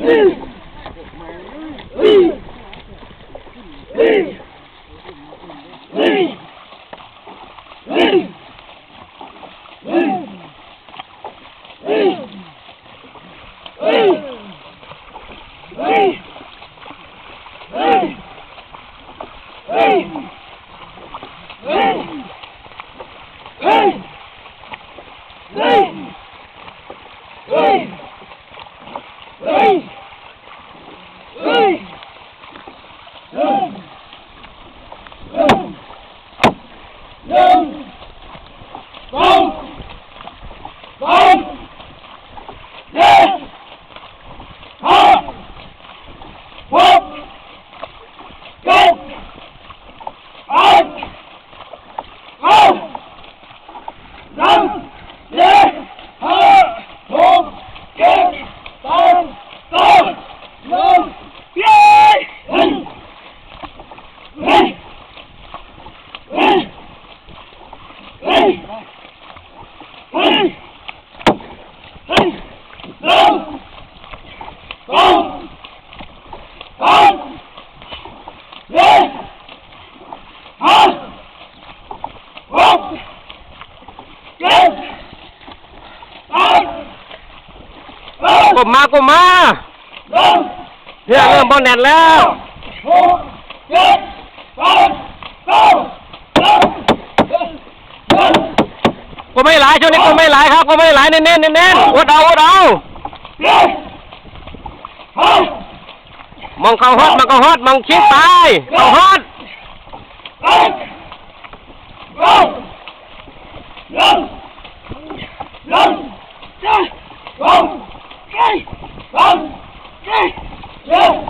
Woo! Hey! กลมมากลมมาเนี่ยเริ่มบอลแน่นแล้วก็ไม่หลายช่วงนี้ก็ไม่หลายครับก็ไม่หลายเน้นๆเน้นๆอดเอาอดเอามองเข้าฮอดมองเข้าฮอดมองชิดตายเข้าฮอด Yes.